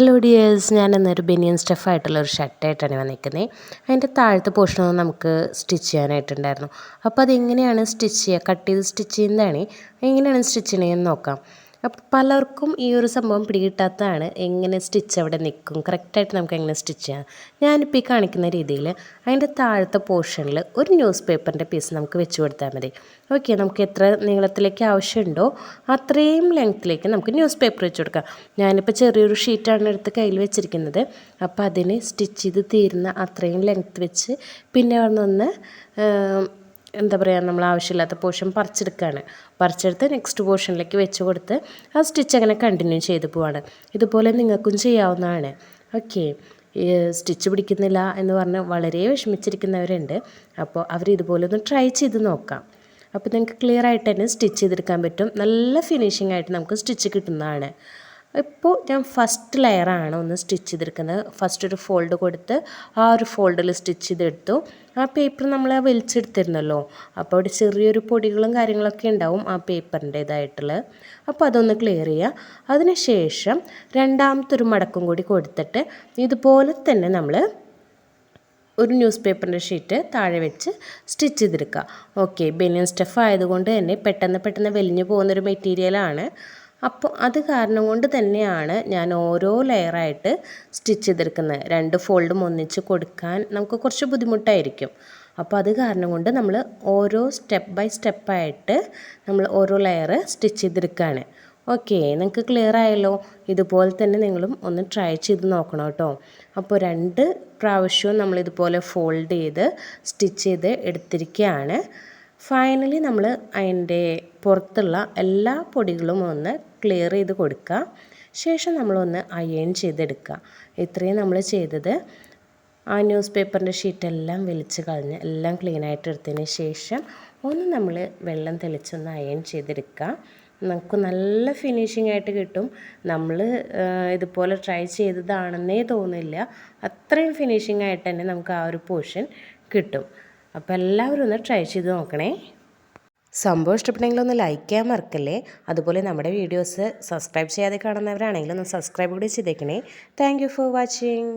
Hello dears ഞാൻ ഇന്നൊരു ബനിയൻ സ്റ്റഫായിട്ടുള്ള ഒരു ഷർട്ടായിട്ടാണ് വന്നിരിക്കുന്നത് അതിന്റെ താഴത്തെ പോർഷനൊന്നും നമുക്ക് സ്റ്റിച്ച് ചെയ്യാനായിട്ടുണ്ടായിരുന്നു. അപ്പോൾ അതെങ്ങനെയാണ് സ്റ്റിച്ച് ചെയ്യുക? കട്ട് ചെയ്ത് സ്റ്റിച്ച് ചെയ്യുന്നതാണ്. എങ്ങനെയാണ് സ്റ്റിച്ച് ചെയ്യണമെന്ന് നോക്കാം. അപ്പോൾ പലർക്കും ഈ ഒരു സംഭവം പിടികിട്ടാത്തതാണ്. എങ്ങനെ സ്റ്റിച്ച് അവിടെ നിൽക്കും. കറക്റ്റായിട്ട് നമുക്ക് എങ്ങനെ സ്റ്റിച്ച് ചെയ്യാം. ഞാനിപ്പോൾ ഈ കാണിക്കുന്ന രീതിയിൽ അതിന്റെ താഴത്തെ പോർഷനിൽ ഒരു ന്യൂസ് പേപ്പറിന്റെ പീസ് നമുക്ക് വെച്ച് കൊടുത്താൽ മതി. ഓക്കെ നമുക്ക് എത്ര നീളത്തിലേക്ക് ആവശ്യമുണ്ടോ അത്രയും ലെങ്ത്തിലേക്ക് നമുക്ക് ന്യൂസ് പേപ്പർ വെച്ച് കൊടുക്കാം. ഞാനിപ്പോൾ ചെറിയൊരു ഷീറ്റാണ് എടുത്ത് കയ്യിൽ വെച്ചിരിക്കുന്നത്. അപ്പോൾ അതിന് സ്റ്റിച്ച് ചെയ്ത് തീരുന്ന അത്രയും ലെങ്ത്ത് വെച്ച് പിന്നെ വന്നൊന്ന് എന്താ പറയുക നമ്മൾ ആവശ്യമില്ലാത്ത പോർഷൻ പറിച്ചെടുക്കുകയാണ് പറിച്ചെടുത്ത് നെക്സ്റ്റ് പോർഷനിലേക്ക് വെച്ച് കൊടുത്ത് ആ സ്റ്റിച്ച് അങ്ങനെ കണ്ടിന്യൂ ചെയ്ത് പോവാണ്. ഇതുപോലെ നിങ്ങൾക്കും ചെയ്യാവുന്നതാണ്. ഓക്കെ സ്റ്റിച്ച് പിടിക്കുന്നില്ല എന്ന് പറഞ്ഞ് വളരെ വിഷമിച്ചിരിക്കുന്നവരുണ്ട്. അപ്പോൾ അവർ ഇതുപോലെ ഒന്ന് ട്രൈ ചെയ്ത് നോക്കാം. അപ്പോൾ നിങ്ങൾക്ക് ക്ലിയർ ആയിട്ട് തന്നെ സ്റ്റിച്ച് ചെയ്തെടുക്കാൻ പറ്റും. നല്ല ഫിനിഷിംഗ് ആയിട്ട് നമുക്ക് സ്റ്റിച്ച് കിട്ടുന്നതാണ്. ഇപ്പോൾ ഞാൻ ഫസ്റ്റ് ലെയറാണ് ഒന്ന് സ്റ്റിച്ച് ചെയ്തെടുക്കുന്നത്. ഫസ്റ്റ് ഒരു ഫോൾഡ് കൊടുത്ത് ആ ഒരു ഫോൾഡിൽ സ്റ്റിച്ച് ചെയ്തെടുത്തു. ആ പേപ്പർ നമ്മൾ വലിച്ചെടുത്തിരുന്നല്ലോ. അപ്പോൾ അവിടെ ചെറിയൊരു പൊടികളും കാര്യങ്ങളൊക്കെ ഉണ്ടാവും ആ പേപ്പറിന്റേതായിട്ടുള്ള അപ്പോൾ അതൊന്ന് ക്ലിയർ ചെയ്യുക. അതിനുശേഷം രണ്ടാമത്തെ ഒരു മടക്കും കൂടി കൊടുത്തിട്ട് ഇതുപോലെ തന്നെ നമ്മൾ ഒരു ന്യൂസ് പേപ്പറിന്റെ ഷീറ്റ് താഴെ വെച്ച് സ്റ്റിച്ച് ചെയ്തെടുക്കുക. ഓക്കെ ബെനിയൻ സ്റ്റഫ് ആയതുകൊണ്ട് തന്നെ പെട്ടെന്ന് പെട്ടെന്ന് വലിഞ്ഞു പോകുന്നൊരു മെറ്റീരിയലാണ് അപ്പോൾ അത് കാരണം കൊണ്ട് തന്നെയാണ് ഞാൻ ഓരോ ലെയറായിട്ട് സ്റ്റിച്ച് ചെയ്തെടുക്കുന്നത്. രണ്ട് ഫോൾഡും ഒന്നിച്ച് കൊടുക്കാൻ നമുക്ക് കുറച്ച് ബുദ്ധിമുട്ടായിരിക്കും. അപ്പോൾ അത് കാരണം കൊണ്ട് നമ്മൾ ഓരോ സ്റ്റെപ്പ് ബൈ സ്റ്റെപ്പായിട്ട് നമ്മൾ ഓരോ ലെയർ സ്റ്റിച്ച് ചെയ്തെടുക്കുകയാണ് ഓക്കെ നിങ്ങൾക്ക് ക്ലിയർ ആയല്ലോ? ഇതുപോലെ തന്നെ നിങ്ങളും ഒന്ന് ട്രൈ ചെയ്ത് നോക്കണം കേട്ടോ. അപ്പോൾ രണ്ട് പ്രാവശ്യവും നമ്മളിതുപോലെ ഫോൾഡ് ചെയ്ത് സ്റ്റിച്ച് ചെയ്ത് എടുത്തിരിക്കുകയാണ് ഫൈനലി നമ്മൾ അതിന്റെ പുറത്തുള്ള എല്ലാ പൊടികളും ഒന്ന് ക്ലിയർ ചെയ്ത് കൊടുക്കുക. ശേഷം നമ്മളൊന്ന് അയൺ ചെയ്തെടുക്കുക. ഇത്രയും നമ്മൾ ചെയ്തത്. ആ ന്യൂസ് പേപ്പറിന്റെ ഷീറ്റെല്ലാം വലിച്ച് കളഞ്ഞ് എല്ലാം ക്ലീൻ ആയിട്ട് എടുത്തതിന് ശേഷം ഒന്ന് നമ്മൾ വെള്ളം തെളിച്ചൊന്ന് അയൺ ചെയ്തെടുക്കുക. നമുക്ക് നല്ല ഫിനിഷിംഗ് ആയിട്ട് കിട്ടും. നമ്മൾ ഇതുപോലെ ട്രൈ ചെയ്തതാണെന്നേ തോന്നില്ല അത്രയും ഫിനിഷിംഗ് ആയിട്ട് തന്നെ നമുക്ക് ആ ഒരു പോർഷൻ കിട്ടും. അപ്പോൾ എല്ലാവരും ഒന്ന് ട്രൈ ചെയ്ത് നോക്കണേ. സംഭവം ഇഷ്ടപ്പെട്ടെങ്കിൽ ഒന്ന് ലൈക്ക് ചെയ്യാൻ മറക്കല്ലേ? അതുപോലെ നമ്മുടെ വീഡിയോസ് സബ്സ്ക്രൈബ് ചെയ്യാതെ കാണുന്നവരാണെങ്കിൽ ഒന്ന് സബ്സ്ക്രൈബ് കൂടി ചെയ്തേക്കണേ. Thank for watching